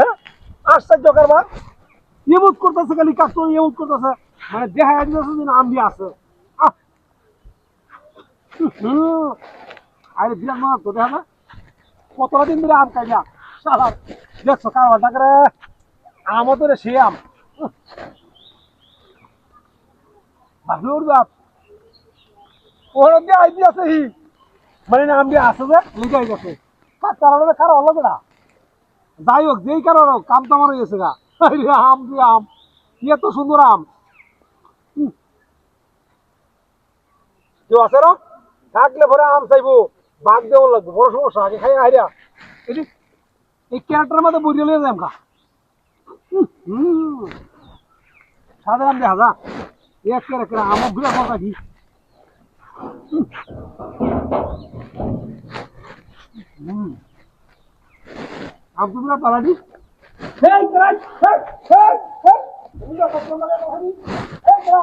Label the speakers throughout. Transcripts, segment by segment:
Speaker 1: হ্যাঁ? আশ্চর্য কারবার। ইমুত করতেছে খালি কাস্টর ইমুত করতেছে। মানে দেখা যাচ্ছে যে আম দিয়ে আছে। আরে বিরাট মনে তো, দেখা না কতটা দিন ধরে আম খাইলা সালা দেখছ কারবার ডাকরে আমও সে আম। বাপ। ওর দিয়ে মানে যে তার কারণে কারও না? যাই হোক, যেই কারণ হোক, কাম তো আমার হয়ে গেছে গা। আম দিয়ে আম। কি এত সুন্দর আম। কেউ আছে না? থাকলে পরে আম চাইব। বাঘ দেওয়া লাগবে, বড় সমস্যা, আগে খাই এই ক্যারেক্টার মধ্যে বুঝে লিয়ে গা হুম। সাদা আম দেখা যা। এক ক্যারেক্টার আমার বিরাট মজা কি হুম। আম বিরাট পালাডি হেই ক্রাই হেই হেই হেই তুমি যা সব লাগে নহনি হেই ক্রা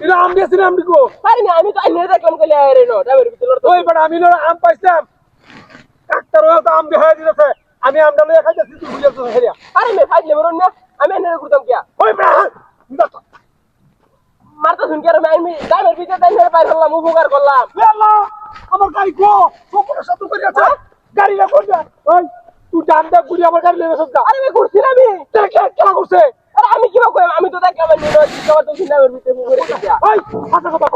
Speaker 2: এটা গিয়ে গেছেন কিবা হ্যাঁ পারি না আমি তো আইনে দেখলাম কইলে আরে নো ডাবের ভিতরে তো
Speaker 1: আম পাইছিলাম। ডাক্তার আম দেখা দিতেছে আমি আমটা লইয়া খাইতেছি তুই বুঝে হেরিয়া।
Speaker 2: আরে মে ফাইলে বরুন না আমি এনে করতাম কিয়া?
Speaker 1: ওই বেড়া
Speaker 2: মারতা শুন আর আমি ডাবের ভিতরে তাই পাই ফেললাম উপকার করলাম।
Speaker 1: আল্লাহ আমার গাড়ি গো সকলের সাথে করে আছে গাড়ি না কোন ওই তুই ডান দেখ আমার গাড়ি লেগে সবটা
Speaker 2: আরে মে ঘুরছি না আমি।
Speaker 1: কে খেলা করছে?
Speaker 2: আমি কিবা কই আমি তো দেখলাম আমি নিয়ে কথা তো ভিতরে পড়ে গেছে
Speaker 1: ওই কথা কথা